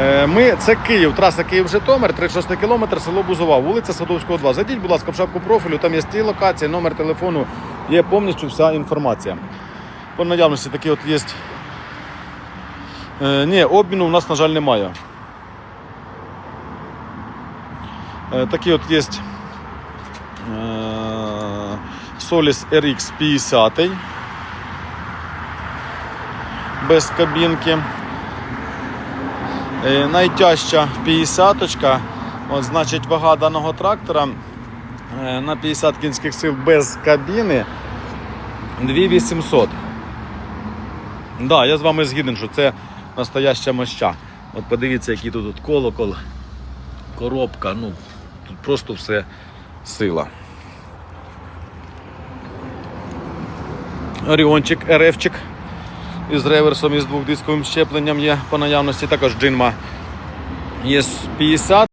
Е, Ми, це Київ, траса Київ-Житомир, 36 кілометр, село Бузова, вулиця Садовського, 2. Зайдіть, будь ласка, в шапку профілю, там є ті локації, номер телефону, є повністю вся інформація. По наявності такі от є. Е, ні, обміну у нас, на жаль, немає. Е, такі от є. Solis RX 50 без кабінки. Е, Найтяжча 50-очка. От, значить, вага даного трактора е, на 50 кінських сил без кабіни 2800. Да, я з вами згіден, що це настояща моща. От подивіться, який тут от колокол, коробка, ну тут просто все сила. Оріончик, РФчик із реверсом із двохдисковим щепленням є по наявності. Також джинма є 50.